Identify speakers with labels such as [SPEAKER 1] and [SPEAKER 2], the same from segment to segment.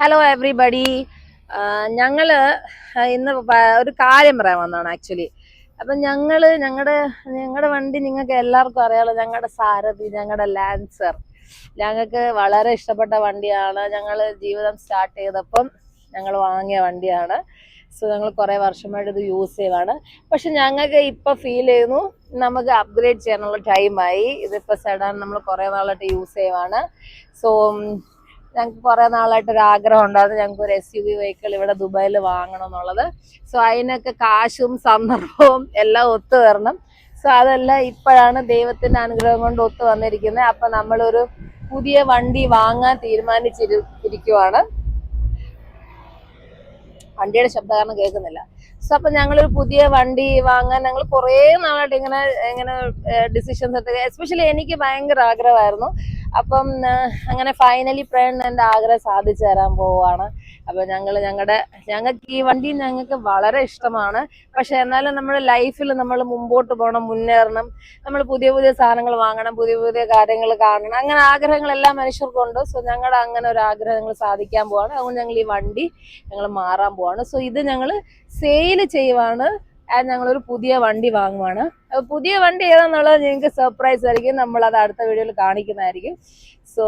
[SPEAKER 1] Hello everybody ഞങ്ങൾ ഇന്ന് ഒരു കാര്യം പറയാൻ വന്നതാണ് ആക്ച്വലി അപ്പം ഞങ്ങൾ ഞങ്ങളുടെ ഞങ്ങളുടെ വണ്ടി നിങ്ങൾക്ക് എല്ലാവർക്കും അറിയാലോ ഞങ്ങളുടെ സാരഥി ഞങ്ങളുടെ ലാൻസർ ഞങ്ങൾക്ക് വളരെ ഇഷ്ടപ്പെട്ട വണ്ടിയാണ്. ഞങ്ങൾ ജീവിതം സ്റ്റാർട്ട് ചെയ്തപ്പം ഞങ്ങൾ വാങ്ങിയ വണ്ടിയാണ്. സോ ഞങ്ങൾ കുറേ വർഷമായിട്ട് ഇത് യൂസ് ചെയ്യുവാണ് പക്ഷെ ഞങ്ങൾക്ക് ഇപ്പം ഫീൽ ചെയ്യുന്നു നമുക്ക് അപ്ഗ്രേഡ് ചെയ്യാനുള്ള ടൈമായി ഇതിപ്പോൾ സെഡാൻ നമ്മൾ കുറേ നാളായിട്ട് യൂസ് ചെയ്യുവാണ്. സോ ഞങ്ങൾക്ക് കുറേ നാളായിട്ട് ഒരു ആഗ്രഹം ഉണ്ടായിരുന്നു ഞങ്ങൾക്ക് ഒരു എസ് യു വി വെഹിക്കിൾ ഇവിടെ ദുബായിൽ വാങ്ങണം എന്നുള്ളത് സോ അതിനൊക്കെ കാശും സന്ദർഭവും എല്ലാം ഒത്തു വരണം. സോ അതെല്ലാം ഇപ്പോഴാണ് ദൈവത്തിന്റെ അനുഗ്രഹം കൊണ്ട് ഒത്തു വന്നിരിക്കുന്നത്. അപ്പൊ നമ്മളൊരു പുതിയ വണ്ടി വാങ്ങാൻ തീരുമാനിച്ചിരിക്കുവാണ് വണ്ടിയുടെ ശബ്ദം കാരണം കേൾക്കുന്നില്ല. സോ അപ്പൊ ഞങ്ങളൊരു പുതിയ വണ്ടി വാങ്ങാൻ ഞങ്ങൾ കുറേ നാളായിട്ട് ഇങ്ങനെ ഇങ്ങനെ ഡിസിഷൻസ് എടുത്തത് എസ്പെഷ്യലി എനിക്ക് ഭയങ്കര ആഗ്രഹമായിരുന്നു. അപ്പം അങ്ങനെ ഫൈനലി പ്രേണ് എന്റെ ആഗ്രഹം സാധിച്ചു തരാൻ പോവുകയാണ്. അപ്പൊ ഞങ്ങൾ ഞങ്ങളുടെ ഞങ്ങൾക്ക് ഈ വണ്ടി ഞങ്ങൾക്ക് വളരെ ഇഷ്ടമാണ്. പക്ഷെ എന്നാലും നമ്മുടെ ലൈഫിൽ നമ്മൾ മുമ്പോട്ട് പോകണം മുന്നേറണം. നമ്മൾ പുതിയ പുതിയ സാധനങ്ങൾ വാങ്ങണം പുതിയ പുതിയ കാര്യങ്ങൾ കാണണം. അങ്ങനെ ആഗ്രഹങ്ങൾ എല്ലാ മനുഷ്യർക്കുണ്ട്. സോ ഞങ്ങളുടെ അങ്ങനെ ഒരു ആഗ്രഹം ഞങ്ങൾ സാധിക്കാൻ പോവാണ്. അതുകൊണ്ട് ഞങ്ങൾ ഈ വണ്ടി ഞങ്ങൾ മാറാൻ പോവാണ്. സോ ഇത് ഞങ്ങൾ സെയിൽ ചെയ്യുവാണ്. ഞങ്ങളൊരു പുതിയ വണ്ടി വാങ്ങുവാണ്. പുതിയ വണ്ടി ഏതാന്നുള്ളത് നിങ്ങൾക്ക് സർപ്രൈസ് ആയിരിക്കും. നമ്മൾ അത് അടുത്ത വീഡിയോയിൽ കാണിക്കുന്നതായിരിക്കും. സോ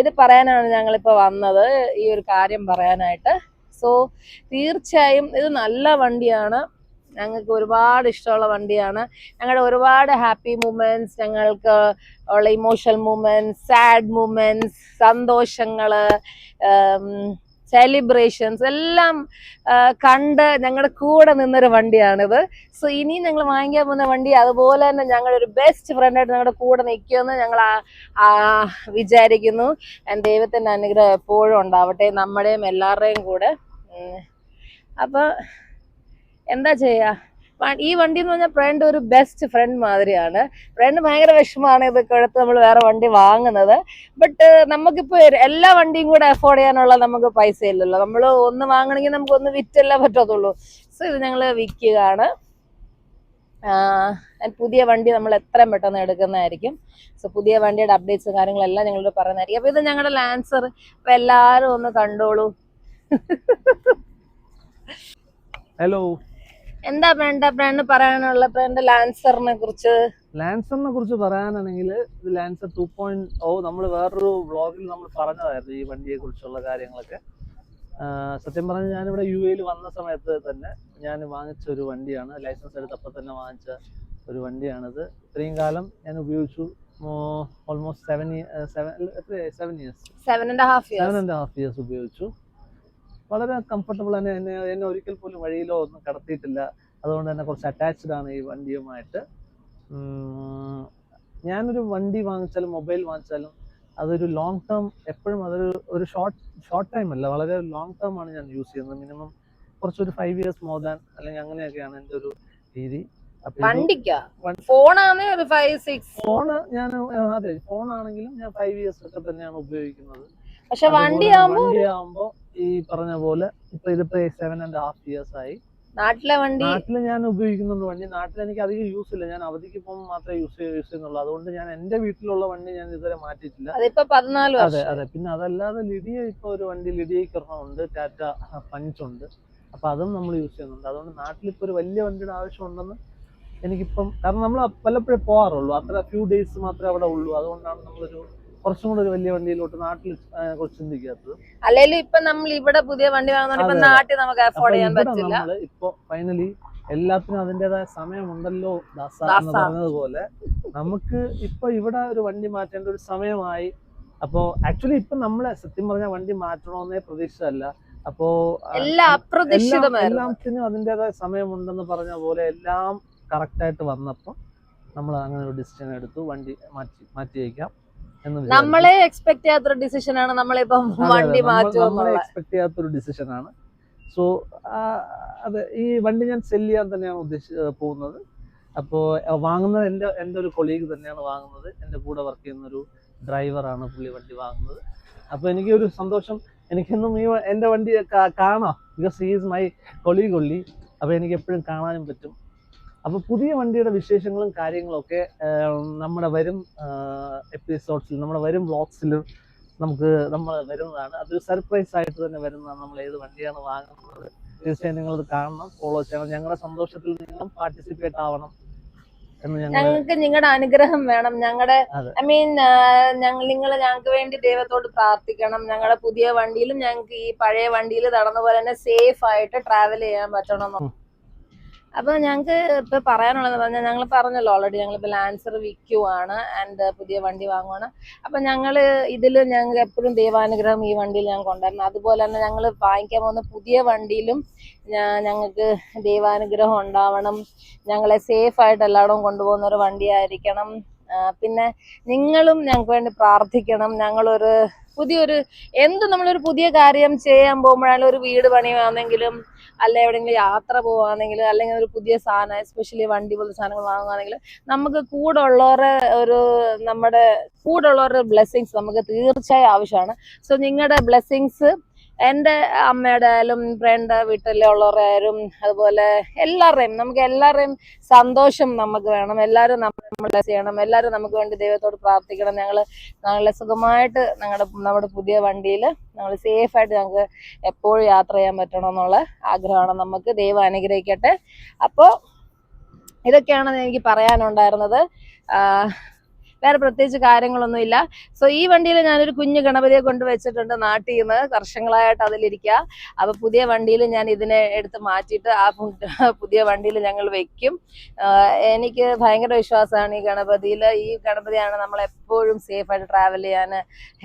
[SPEAKER 1] ഇത് പറയാനാണ് ഞങ്ങളിപ്പോൾ വന്നത്. ഈ ഒരു കാര്യം പറയാനായിട്ട്. സോ തീർച്ചയായും ഇത് നല്ല വണ്ടിയാണ്. ഞങ്ങൾക്ക് ഒരുപാട് ഇഷ്ടമുള്ള വണ്ടിയാണ്. ഞങ്ങളുടെ ഒരുപാട് ഹാപ്പി മൂമെന്റ്സ് ഞങ്ങൾക്ക് ഉള്ള ഇമോഷണൽ മൂമെന്റ്സ് സാഡ് മൂമെന്റ്സ് സന്തോഷങ്ങൾ സെലിബ്രേഷൻസ് എല്ലാം കണ്ട് ഞങ്ങളുടെ കൂടെ നിന്നൊരു വണ്ടിയാണിത്. സോ ഇനി ഞങ്ങൾ വാങ്ങിക്കാൻ പോകുന്ന വണ്ടി അതുപോലെ തന്നെ ഞങ്ങളുടെ ഒരു ബെസ്റ്റ് ഫ്രണ്ടായിട്ട് ഞങ്ങളുടെ കൂടെ നിൽക്കുമെന്ന് ഞങ്ങൾ വിചാരിക്കുന്നു. ദൈവത്തിന്റെ അനുഗ്രഹം എപ്പോഴും ഉണ്ടാവട്ടെ നമ്മുടെയും എല്ലാവരുടെയും കൂടെ. അപ്പോൾ എന്താ ചെയ്യാ? വ- ഈ വണ്ടി എന്ന് പറഞ്ഞാൽ ഫ്രണ്ട് ഒരു ബെസ്റ്റ് ഫ്രണ്ട് മാതിരിയാണ്. ഫ്രണ്ട് ഭയങ്കര വിഷമമാണ് ഇതൊക്കെ എടുത്ത് നമ്മൾ വേറെ വണ്ടി വാങ്ങുന്നത്. ബട്ട് നമുക്കിപ്പോ എല്ലാ വണ്ടിയും കൂടെ അഫോർഡ് ചെയ്യാനുള്ള നമുക്ക് പൈസ ഇല്ലല്ലോ. നമ്മൾ ഒന്ന് വാങ്ങണമെങ്കിൽ നമുക്ക് ഒന്ന് വിറ്റല്ലേ പറ്റത്തുള്ളൂ. സോ ഇത് ഞങ്ങൾ വിൽക്കുകയാണ് പുതിയ വണ്ടി നമ്മൾ എത്രയും പെട്ടെന്ന് എടുക്കുന്നതായിരിക്കും. സോ പുതിയ വണ്ടിയുടെ അപ്ഡേറ്റ്സും കാര്യങ്ങളെല്ലാം ഞങ്ങളോട് പറയുന്നതായിരിക്കും അപ്പൊ ഇത് ഞങ്ങളുടെ ലാൻസർ അപ്പൊ എല്ലാവരും ഒന്ന് കണ്ടോളൂ.
[SPEAKER 2] ഹലോ
[SPEAKER 1] എന്താ ബ്രാൻഡ് ബ്രാൻഡ് പറയാനുള്ള ബ്രാൻഡ് ലാൻസറിനെ കുറിച്ച്?
[SPEAKER 2] ലാൻസറിനെ കുറിച്ച് പറയാനാണെങ്കിൽ ഇത് ലാൻസർ ടു പോയിന്റ് ഓ നമ്മൾ വേറൊരു വ്ളോഗിൽ നമ്മൾ പറഞ്ഞതായിരുന്നു ഈ വണ്ടിയെ കുറിച്ചുള്ള കാര്യങ്ങളൊക്കെ സത്യം പറഞ്ഞാൽ ഞാനിവിടെ യു എയിൽ വന്ന സമയത്ത് തന്നെ ഞാൻ വാങ്ങിച്ച ഒരു വണ്ടിയാണ്. ലൈസൻസ് എടുത്തപ്പോൾ തന്നെ വാങ്ങിച്ച ഒരു വണ്ടിയാണിത്. ഇത്രയും കാലം ഞാൻ ഉപയോഗിച്ചു ഓൾമോസ്റ്റ് സെവൻ സെവൻ എത്ര
[SPEAKER 1] seven
[SPEAKER 2] years
[SPEAKER 1] seven
[SPEAKER 2] and half years ഉപയോഗിച്ചു. വളരെ കംഫർട്ടബിൾ തന്നെ എന്നെ എന്നെ ഒരിക്കൽ പോലും വഴിയിലോ ഒന്നും കടത്തിയിട്ടില്ല. അതുകൊണ്ട് തന്നെ കുറച്ച് അറ്റാച്ച്ഡ് ആണ് ഈ വണ്ടിയുമായിട്ട്. ഞാനൊരു വണ്ടി വാങ്ങിച്ചാലും മൊബൈൽ വാങ്ങിച്ചാലും അതൊരു ലോങ് ടേം എപ്പോഴും അതൊരു ഒരു ഷോർട്ട് ഷോർട്ട് ടൈം അല്ല വളരെ ലോങ് ടേം ആണ് ഞാൻ യൂസ് ചെയ്യുന്നത്. മിനിമം കുറച്ചൊരു ഫൈവ് ഇയേഴ്സ് മോർ ദാൻ അല്ലെങ്കിൽ അങ്ങനെയൊക്കെയാണ് എന്റെ ഒരു രീതി.
[SPEAKER 1] ഫോണാണ്
[SPEAKER 2] ഞാൻ അതെ ഫോൺ ആണെങ്കിലും ഞാൻ ഫൈവ് ഇയേഴ്സ് ഒക്കെ തന്നെയാണ് ഉപയോഗിക്കുന്നത്.
[SPEAKER 1] പക്ഷെ വണ്ടി
[SPEAKER 2] ആവുമ്പോ ഈ പറഞ്ഞ പോലെ ഇപ്പൊ ഇതിപ്പോ സെവൻ ആൻഡ് ഹാഫ് ഇയേഴ്സ് ആയി.
[SPEAKER 1] നാട്ടിലെ വണ്ടി
[SPEAKER 2] നാട്ടിൽ ഞാൻ ഉപയോഗിക്കുന്നുണ്ട് വണ്ടി. നാട്ടിൽ എനിക്ക് അധികം യൂസ് ഇല്ല. ഞാൻ അവധിക്ക് പോകുമ്പോൾ മാത്രമേ യൂസ് യൂസ് ചെയ്യുന്നുള്ളൂ. അതുകൊണ്ട് ഞാൻ എന്റെ വീട്ടിലുള്ള വണ്ടി ഞാൻ ഇതുവരെ മാറ്റിയിട്ടില്ല. അതെ അതെ. പിന്നെ അതല്ലാതെ ലിഡിയ ഇപ്പൊ ഒരു വണ്ടി ലിഡിയക്ക് ഉണ്ട് ടാറ്റ പഞ്ച് ഉണ്ട്. അപ്പൊ അതും നമ്മൾ യൂസ് ചെയ്യുന്നുണ്ട്. അതുകൊണ്ട് നാട്ടിൽ ഇപ്പൊ ഒരു വലിയ വണ്ടിയുടെ ആവശ്യം ഉണ്ടെന്ന് എനിക്കിപ്പം കാരണം നമ്മൾ വല്ലപ്പോഴേ പോകാറുള്ളൂ അത്ര ഫ്യൂ ഡേയ്സ് മാത്രമേ അവിടെ ഉള്ളൂ. അതുകൊണ്ടാണ് നമ്മളൊരു കുറച്ചും കൂടെ ഒരു വലിയ വണ്ടിയിലോട്ട് നാട്ടിൽ കുറച്ച് ചിന്തിക്കാത്തത്.
[SPEAKER 1] അല്ലെങ്കിലും ഇപ്പൊ നമ്മൾ ഇവിടെ പുതിയ വണ്ടി. നാട്ടിൽ നമുക്ക് അഫോർഡ് ചെയ്യാൻ പറ്റില്ല.
[SPEAKER 2] ഇപ്പൊ ഫൈനലി എല്ലാത്തിനും അതിന്റെതായ സമയമുണ്ടല്ലോ ദാസ എന്ന് പറഞ്ഞതുപോലെ. നമുക്ക് ഇപ്പൊ ഇവിടെ ഒരു വണ്ടി മാറ്റേണ്ട ഒരു സമയമായി. അപ്പോ ആക്ച്വലി ഇപ്പൊ നമ്മളെ സത്യം പറഞ്ഞ വണ്ടി മാറ്റണമെന്നേ പ്രതീക്ഷിച്ചതല്ല. അപ്പോ എല്ലാത്തിനും അതിന്റെതായ സമയമുണ്ടെന്ന് പറഞ്ഞ പോലെ എല്ലാം കറക്റ്റ് ആയിട്ട് വന്നപ്പോൾ നമ്മൾ അങ്ങനെ ഒരു ഡിസിഷൻ എടുത്തു. വണ്ടി മാറ്റി മാറ്റി വയ്ക്കാം.
[SPEAKER 1] നമ്മളെ എക്സ്പെക്ട് ചെയ്യാത്തൊരു ഡിസിഷൻ ആണ് നമ്മളിപ്പം. വണ്ടി
[SPEAKER 2] എക്സ്പെക്ട് ചെയ്യാത്തൊരു ഡിസിഷൻ ആണ്. സോ അതെ ഈ വണ്ടി ഞാൻ സെൽ ചെയ്യാൻ തന്നെയാണ് ഉദ്ദേശിച്ച് പോകുന്നത്. അപ്പോൾ വാങ്ങുന്നത് എന്റെ എന്റെ ഒരു കൊളീഗ് തന്നെയാണ് വാങ്ങുന്നത്. എന്റെ കൂടെ വർക്ക് ചെയ്യുന്ന ഒരു ഡ്രൈവറാണ് പുള്ളി വണ്ടി വാങ്ങുന്നത്. അപ്പോൾ എനിക്ക് ഒരു സന്തോഷം. എനിക്കെന്നും ഈ എന്റെ എന്റെ വണ്ടി കാണാം. Because is my colleague only അപ്പോൾ എനിക്ക് എപ്പോഴും കാണാനും പറ്റും. അപ്പോൾ പുതിയ വണ്ടിയുടെ വിശേഷങ്ങളും കാര്യങ്ങളും ഒക്കെ നമ്മുടെ വരും എപ്പിസോഡ്സിൽ നമ്മൾ വരും വ്ളോഗ്സിലും നമുക്ക് നമ്മൾ വരുന്നതാണ്. അതൊരു സർപ്രൈസ് ആയിട്ട് തന്നെ വരുന്നതാണ് നമ്മൾ ഏത് വണ്ടിയാണ് വാങ്ങുന്നത്. തീർച്ചയായും നിങ്ങൾ കാണണം ഫോളോ ചെയ്യണം. ഞങ്ങളുടെ സന്തോഷത്തിൽ നിന്നും പാർട്ടിസിപ്പേറ്റ് ആവണം
[SPEAKER 1] ഞങ്ങൾക്ക് നിങ്ങളുടെ അനുഗ്രഹം വേണം. ഞങ്ങളുടെ ഐ മീൻ ഞങ്ങൾ നിങ്ങൾ ഞങ്ങൾക്ക് വേണ്ടി ദൈവത്തോട് പ്രാർത്ഥിക്കണം. ഞങ്ങളുടെ പുതിയ വണ്ടിയിലും ഞങ്ങൾക്ക് ഈ പഴയ വണ്ടിയിൽ നടന്ന പോലെ തന്നെ സേഫ് ആയിട്ട് ട്രാവൽ ചെയ്യാൻ പറ്റണം.
[SPEAKER 2] ഉം.
[SPEAKER 1] അപ്പൊ ഞങ്ങൾക്ക് ഇപ്പൊ പറയാനുള്ളത് പറഞ്ഞാൽ ഞങ്ങൾ പറഞ്ഞല്ലോ ഓൾറെഡി ഞങ്ങൾ ഇപ്പൊ ലാൻസർ വിൽക്കുവാണ് ആൻഡ് പുതിയ വണ്ടി വാങ്ങുവാണ്. അപ്പൊ ഞങ്ങൾ ഇതിൽ ഞങ്ങൾക്ക് എപ്പോഴും ദൈവാനുഗ്രഹം ഈ വണ്ടിയിൽ ഞങ്ങൾക്ക് ഉണ്ടായിരുന്നു. അതുപോലെ തന്നെ ഞങ്ങൾ വാങ്ങിക്കാൻ പോകുന്ന പുതിയ വണ്ടിയിലും ഞങ്ങൾക്ക് ദൈവാനുഗ്രഹം ഉണ്ടാവണം. ഞങ്ങളെ സേഫ് ആയിട്ട് എല്ലായിടവും കൊണ്ടുപോകുന്ന ഒരു വണ്ടിയായിരിക്കണം. പിന്നെ നിങ്ങളും ഞങ്ങൾക്ക് വേണ്ടി പ്രാർത്ഥിക്കണം. ഞങ്ങളൊരു പുതിയൊരു എന്ത് നമ്മളൊരു പുതിയ കാര്യം ചെയ്യാൻ പോകുമ്പോഴാണ് ഒരു വീട് പണിയുവാണെങ്കിലും അല്ല എവിടെയെങ്കിലും യാത്ര പോവാണെങ്കിലും അല്ലെങ്കിൽ ഒരു പുതിയ സാധനം എസ്പെഷ്യലി വണ്ടി പോലത്തെ സാധനങ്ങൾ വാങ്ങുകയാണെങ്കിലും നമുക്ക് കൂടെ ഉള്ളവരെ ഒരു നമ്മുടെ കൂടെ ഉള്ളവരുടെ ബ്ലെസ്സിങ്സ് നമുക്ക് തീർച്ചയായും ആവശ്യമാണ്. സോ നിങ്ങളുടെ ബ്ലെസ്സിങ്സ് എന്റെ അമ്മയുടെ ആയാലും ഫ്രണ്ട് വീട്ടിലെ ഉള്ളവരുടെ ആയാലും അതുപോലെ എല്ലാവരുടെയും നമുക്ക് എല്ലാവരുടെയും സന്തോഷം നമുക്ക് വേണം. എല്ലാവരും നമ്മൾ ബ്ലസ് ചെയ്യണം. എല്ലാവരും നമുക്ക് വേണ്ടി ദൈവത്തോട് പ്രാർത്ഥിക്കണം. ഞങ്ങൾ ഞങ്ങളെ സുഖമായിട്ട് ഞങ്ങളുടെ നമ്മുടെ പുതിയ വണ്ടിയിൽ ഞങ്ങൾ സേഫായിട്ട് ഞങ്ങൾക്ക് എപ്പോഴും യാത്ര ചെയ്യാൻ പറ്റണം എന്നുള്ള ആഗ്രഹമാണ് നമുക്ക്. ദൈവം അനുഗ്രഹിക്കട്ടെ. അപ്പോൾ ഇതൊക്കെയാണ് എനിക്ക് പറയാനുണ്ടായിരുന്നത്. വേറെ പ്രത്യേകിച്ച് കാര്യങ്ങളൊന്നുമില്ല. സോ ഈ വണ്ടിയിൽ ഞാനൊരു കുഞ്ഞു ഗണപതിയെ കൊണ്ട് വെച്ചിട്ടുണ്ട് നാട്ടിൽ നിന്ന്. വർഷങ്ങളായിട്ട് അതിലിരിക്കുക അപ്പൊ പുതിയ വണ്ടിയിൽ ഞാൻ ഇതിനെ എടുത്ത് മാറ്റിയിട്ട് ആ പുതിയ വണ്ടിയിൽ ഞങ്ങൾ വെക്കും. എനിക്ക് ഭയങ്കര വിശ്വാസമാണ് ഈ ഗണപതിയിൽ. ഈ ഗണപതിയാണ് നമ്മൾ എപ്പോഴും സേഫ് ആയിട്ട് ട്രാവൽ ചെയ്യാൻ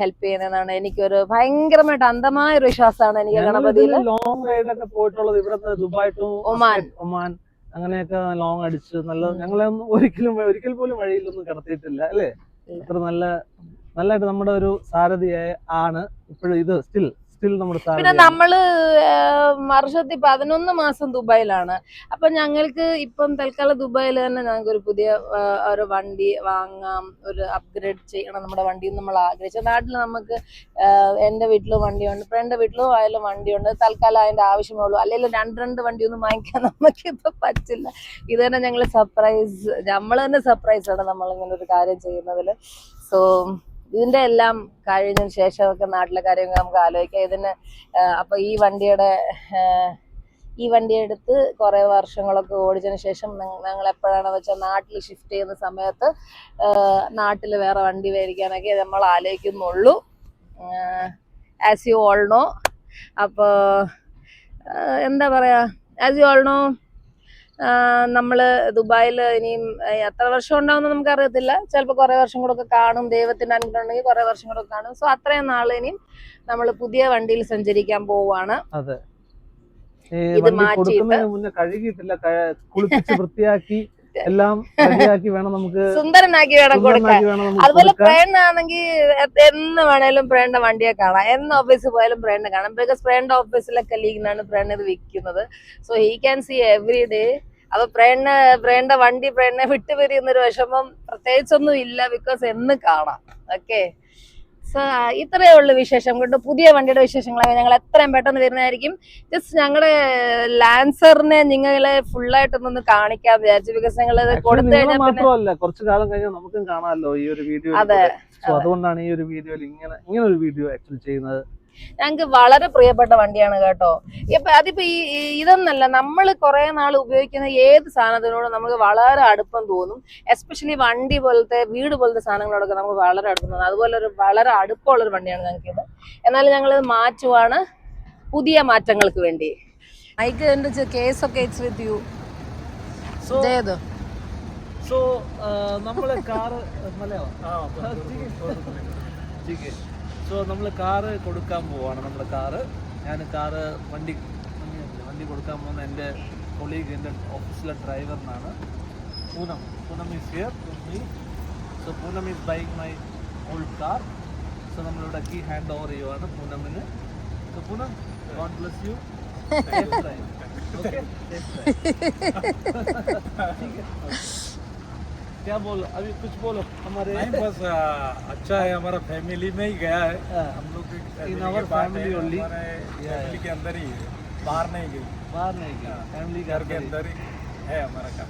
[SPEAKER 1] ഹെൽപ്പ് ചെയ്യുന്നതാണ് എനിക്കൊരു ഭയങ്കരമായിട്ട് അന്ധമായ ഒരു വിശ്വാസമാണ് എനിക്ക് ഗണപതിയിൽ.
[SPEAKER 2] ലോങ് റൈഡൊക്കെ പോയിട്ടുള്ളത് ഇവിടുത്തെ ദുബായ് ടു
[SPEAKER 1] ഒമാൻ.
[SPEAKER 2] ഒമാൻ. അങ്ങനെയൊക്കെ ലോങ് അടിച്ച് നല്ല ഞങ്ങളൊന്നും ഒരിക്കലും ഒരിക്കൽ പോലും വഴിയിലൊന്നും കിടത്തിയിട്ടില്ല അല്ലേ?
[SPEAKER 1] ഇത്ര
[SPEAKER 2] അത്ര നല്ല നല്ലതായിട്ട് നമ്മുടെ ഒരു സാരഥിയായ ആണ്. ഇപ്പോഴും ഇത് സ്റ്റിൽ സ്റ്റിൽ നമ്മുടെ
[SPEAKER 1] പിന്നെ നമ്മൾ വർഷത്തിൽ പതിനൊന്ന് മാസം ദുബായിലാണ്. അപ്പൊ ഞങ്ങൾക്ക് ഇപ്പം തൽക്കാലം ദുബായിൽ തന്നെ ഞങ്ങൾക്ക് ഒരു പുതിയ ഒരു വണ്ടി വാങ്ങാം ഒരു അപ്ഗ്രേഡ് ചെയ്യണം നമ്മുടെ വണ്ടി നമ്മൾ ആഗ്രഹിച്ചു. നാട്ടിൽ നമുക്ക് എന്റെ എന്റെ വീട്ടിലും വണ്ടിയുണ്ട് ഫ്രണ്ട് വീട്ടിലും ആയാലും വണ്ടിയുണ്ട്. തൽക്കാലം അതിന്റെ ആവശ്യമേ ഉള്ളൂ അല്ലെങ്കിൽ രണ്ട് രണ്ട് വണ്ടിയൊന്നും വാങ്ങിക്കാൻ നമുക്ക് ഇപ്പൊ പറ്റില്ല. ഇത് തന്നെ ഞങ്ങൾ സർപ്രൈസ് നമ്മൾ തന്നെ സർപ്രൈസ് ആണ് നമ്മൾ ഇങ്ങനെ ഒരു കാര്യം ചെയ്യുന്നതിൽ സോ ഇതിന്റെ എല്ലാം കഴിഞ്ഞതിന് ശേഷമൊക്കെ നാട്ടിലെ കാര്യങ്ങൾ നമുക്ക് ആലോചിക്കാം. ഇതിന് അപ്പൊ ഈ വണ്ടിയുടെ ഈ വണ്ടി എടുത്ത് കുറെ വർഷങ്ങളൊക്കെ ഓടിച്ചതിന് ശേഷം ഞങ്ങ- ഞങ്ങൾ എപ്പോഴാണ് വെച്ചാൽ നാട്ടിൽ ഷിഫ്റ്റ് ചെയ്യുന്ന സമയത്ത് നാട്ടിൽ വേറെ വണ്ടി മേടിക്കാനൊക്കെ നമ്മൾ ആലോചിക്കുന്നുള്ളൂ. ആസ് യു ഓൾ നോ അപ്പോൾ എന്താ പറയാ? ആസ് യു ഓൾ നോ നമ്മൾ ദുബായിൽ ഇനിയും എത്ര വർഷം ഉണ്ടാവുമെന്ന് നമുക്ക് അറിയത്തില്ല ചിലപ്പോൾ കുറേ വർഷം കൂടെ ഒക്കെ കാണും ദൈവത്തിന്റെ അനുഗ്രഹം ഉണ്ടെങ്കിൽ കുറേ വർഷം കൂടെ കാണും. സോ അത്രയും നാൾ ഇനിയും നമ്മൾ പുതിയ വണ്ടിയിൽ സഞ്ചരിക്കാൻ പോവാണ് ഇത് മാറ്റിയിട്ട്.
[SPEAKER 2] കഴുകിയിട്ടില്ല കുളിപ്പിച്ച് വൃത്തിയാക്കി എല്ലാം റെഡിയാക്കി വേണം നമുക്ക്
[SPEAKER 1] സുന്ദരനാക്കി വേണം കൊടുക്കാൻ. അതുപോലെ. പ്രേണ്ണാണെങ്കിൽ എന്ന് വേണേലും പ്രേണ്ണ വണ്ടിയെ കാണാം. എന്ന് ഓഫീസിൽ പോയാലും പ്രേണ്ണ കാണാം. ബിക്കോസ് പ്രേണ്ണ ഓഫീസിലൊക്കെ ലീഗിനാണ് പ്രേണ്ണ ഇത് വിൽക്കുന്നത് so he can see every day അപ്പൊ പ്രേണ്ണ പ്രേണ്ണ വണ്ടി പ്രേണ്ണ വിട്ടുപിരിയുന്നൊരു വിഷമം പ്രത്യേകിച്ചൊന്നും ഇല്ല ബിക്കോസ് എന്ന് കാണാം. ഓക്കെ സോ ഇത്രയേ ഉള്ളൂ വിശേഷം. കൊണ്ട് പുതിയ വണ്ടിയുടെ വിശേഷങ്ങളൊക്കെ ഞങ്ങൾ എത്രയും പെട്ടെന്ന് വരുന്നതായിരിക്കും. ജസ്റ്റ് ഞങ്ങളുടെ ലാൻസറിനെ നിങ്ങളെ ഫുള്ളായിട്ടൊന്നൊന്ന് കാണിക്കാന്ന് വിചാരിച്ചു. ബിക്കോസ് ഞങ്ങൾ കൊടുത്തു കഴിഞ്ഞാൽ
[SPEAKER 2] കുറച്ചു കാലം കഴിഞ്ഞാൽ നമുക്കും കാണാമല്ലോ ഈ ഒരു വീഡിയോ
[SPEAKER 1] അതെ.
[SPEAKER 2] അതുകൊണ്ടാണ് ഈ ഒരു വീഡിയോയിൽ ഇങ്ങനെ ഇങ്ങനെ ഒരു വീഡിയോ ആക്ച്വലി ചെയ്യുന്നത്.
[SPEAKER 1] ഞങ്ങൾക്ക് വളരെ പ്രിയപ്പെട്ട വണ്ടിയാണ് കേട്ടോ. ഇപ്പൊ അതിപ്പോ ഈ ഇതെന്നല്ല നമ്മൾ കുറെ നാൾ ഉപയോഗിക്കുന്ന ഏത് സാധനത്തിനോടും നമുക്ക് വളരെ അടുപ്പം തോന്നും. എസ്പെഷ്യലി വണ്ടി പോലത്തെ വീട് പോലത്തെ സാധനങ്ങളോടൊക്കെ നമുക്ക് വളരെ അടുപ്പം തോന്നും. അതുപോലെ ഒരു വളരെ അടുപ്പമുള്ള ഒരു വണ്ടിയാണ് ഞങ്ങൾക്ക് ഇത് എന്നാലും ഞങ്ങൾ മാറ്റുവാണ് പുതിയ മാറ്റങ്ങൾക്ക് വേണ്ടി. ഐക്ക് എന്റെ കേസൊക്കെ ഇറ്റ്സ് വിത്ത് യു ജയത്
[SPEAKER 2] സോ നമ്മളെ കാറ് മലയാളം. സോ നമ്മൾ കാറ് കൊടുക്കാൻ പോവാണ്. നമ്മൾ കാറ് ഞാൻ കാറ് വണ്ടി വണ്ടി- കൊടുക്കാൻ പോകുന്ന എന്റെ കൊളീഗ് എന്റെ ഓഫീസിലെ ഡ്രൈവറിനാണ് Poonam Poonam is here me so Poonam is buying my old car so നമ്മളിവിടെ കീ ഹാൻഡ് ഓവർ ചെയ്യുവാണ് പൂനമിന്. So Poonam God bless you क्या बोलो अभी कुछ बोलो हमारे
[SPEAKER 3] नहीं बस आ, अच्छा है हमारा फैमिली में ही गया है। हाँ। हम लोग
[SPEAKER 2] in our family only
[SPEAKER 3] family के अंदर ही है बाहर नहीं गई
[SPEAKER 2] बाहर नहीं गई फैमिली हाँ,
[SPEAKER 3] घर के अंदर ही। है हमारा काम।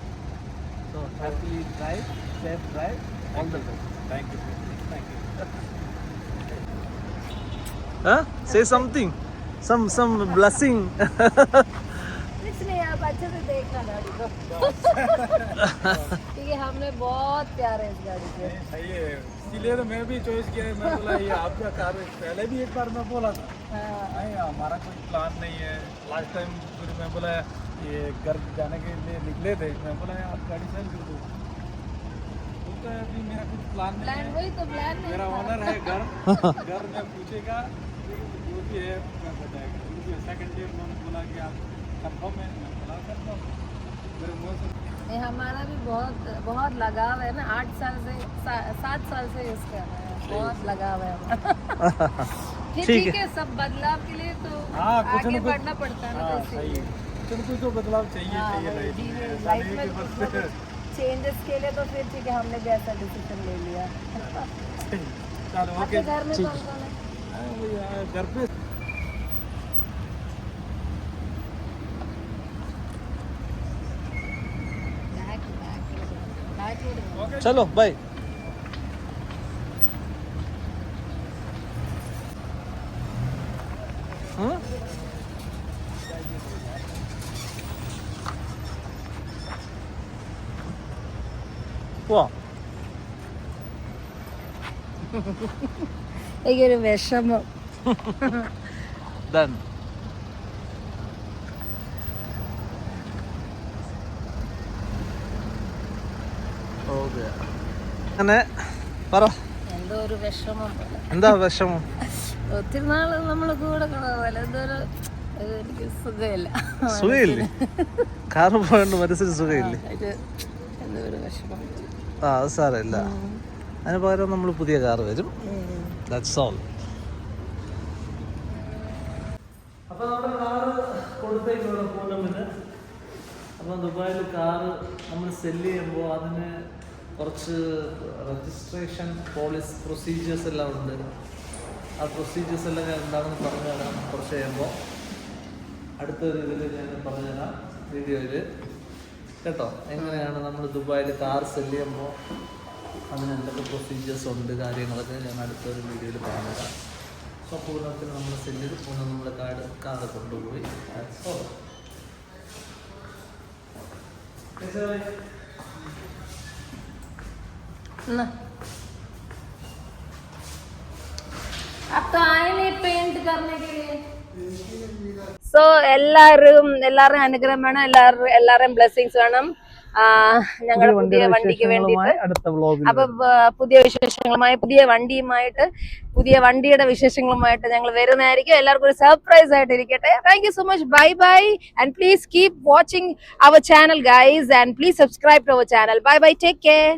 [SPEAKER 2] तो happy drive safe drive all the best
[SPEAKER 3] thank you
[SPEAKER 2] thank you हाँ से समथिंग
[SPEAKER 1] some some blessing. अच्छे से देखना गाड़ी को ठीक है हमने बहुत प्यार है इस गाड़ी के
[SPEAKER 3] सही है। इसीलिए तो मैं भी चॉइस किया है। मैं बोला ये आपका कार पहले भी एक बार मैं बोला था।
[SPEAKER 1] हाँ,
[SPEAKER 3] नहीं हमारा कोई प्लान नहीं है। लास्ट टाइम फिर मैं बोला ये घर जाने के लिए निकले थे। मैं बोला आप गाड़ी सेल कर दो। बोलता है अभी मेरा कुछ प्लान नहीं
[SPEAKER 1] प्लान
[SPEAKER 3] है।
[SPEAKER 1] वही तो प्लान नहीं
[SPEAKER 3] मेरा
[SPEAKER 1] था।
[SPEAKER 3] ओनर है घर। घर में पूछेगा जो भी है मैं बताएगा। सेकंड डे उन्होंने बोला कि आप है
[SPEAKER 1] ये हमारा भी बहुत बहुत लगाव है ना आठ साल से सा, सात साल से यूज़ कर रहे हैं। बहुत लगाव है हमारा।
[SPEAKER 2] ठीक
[SPEAKER 1] है। सब बदलाव के लिए तो
[SPEAKER 3] हाँ, कुछ
[SPEAKER 1] आगे
[SPEAKER 3] कुछ-
[SPEAKER 1] बढ़ना पड़ता है ना
[SPEAKER 3] हाँ
[SPEAKER 1] तो
[SPEAKER 3] सही है। कुछ न कुछ तो बदलाव चाहिए
[SPEAKER 1] हाँ,
[SPEAKER 3] चाहिए लाइफ में।
[SPEAKER 1] कुछ कुछ चेंजेस के लिए तो फिर ठीक है हमने भी ऐसा डिसीज़न ले लिया।
[SPEAKER 3] चलो ओके
[SPEAKER 1] घर में कौन कौन है?
[SPEAKER 3] हाँ, हाँ, घर पे
[SPEAKER 2] चलो बाय പോവാം
[SPEAKER 1] എനിക്കൊരു വിഷമം
[SPEAKER 2] ഡൺ അങ്ങനെ പറ.
[SPEAKER 1] എന്തോ ഒരു വിഷമം.
[SPEAKER 2] എന്താ വിഷമം?
[SPEAKER 1] ഒത്തിരി നാൾ നമ്മൾ കൂടെ പോലെ എന്തോ ഒരു എനിക്ക് സുഖമില്ല.
[SPEAKER 2] സുഖയില്ലേ? കാറ് പോയോണ്ട് മനസ്സിന്
[SPEAKER 1] സുഖമില്ലേ എന്തോ ഒരു വിഷമം.
[SPEAKER 2] ആ അത് സാരമില്ല. അതിന് പകരം നമ്മൾ പുതിയ കാറ് വരും. ദാറ്റ്സ് ഓൾ അപ്പോൾ നമ്മുടെ കാറ് കൊടുത്തേക്കുള്ള പൂനമിന് അപ്പൊ ദുബായിൽ കാറ് നമ്മൾ സെല്ല് ചെയ്യുമ്പോൾ അതിന് കുറച്ച് രജിസ്ട്രേഷൻ പോളിസ് പ്രൊസീജിയേഴ്സ് എല്ലാം ഉണ്ട്. ആ പ്രൊസീജിയേഴ്സ് എല്ലാം ഞാൻ എന്താണെന്ന് പറഞ്ഞു തരാം കുറച്ച് കഴിയുമ്പോൾ. അടുത്തൊരു ഇതിൽ ഞാൻ പറഞ്ഞു തരാം വീഡിയോയിൽ. കേട്ടോ? എങ്ങനെയാണ് നമ്മൾ ദുബായിൽ കാർ സെല്ല് ചെയ്യുമ്പോൾ അതിന് എന്തൊക്കെ പ്രൊസീജിയേഴ്സ് ഉണ്ട് കാര്യങ്ങളൊക്കെ ഞാൻ അടുത്തൊരു വീഡിയോയിൽ പറഞ്ഞു തരാം സോ പൂർണത്തിൽ നമ്മൾ സെല്ല് ചെയ്ത്. പൂർണം നമ്മുടെ കാർഡ് കാർ കൊണ്ടുപോയി. That's
[SPEAKER 1] സോ എല്ലാവരും എല്ലാവരുടെയും അനുഗ്രഹം വേണം. എല്ലാവരും എല്ലാവരുടെയും ബ്ലെസ്സിങ്സ് വേണം. ഞങ്ങൾ പുതിയ വണ്ടിക്ക്
[SPEAKER 2] വേണ്ടി
[SPEAKER 1] അപ്പൊ പുതിയ വിശേഷങ്ങളുമായി പുതിയ വണ്ടിയുമായിട്ട് പുതിയ വണ്ടിയുടെ വിശേഷങ്ങളുമായിട്ട് ഞങ്ങൾ വരുന്നതായിരിക്കും. എല്ലാവർക്കും ഒരു സർപ്രൈസ് ആയിട്ട് ഇരിക്കട്ടെ. Thank you so much bye bye and please keep watching our channel guys and please subscribe to our channel bye bye take care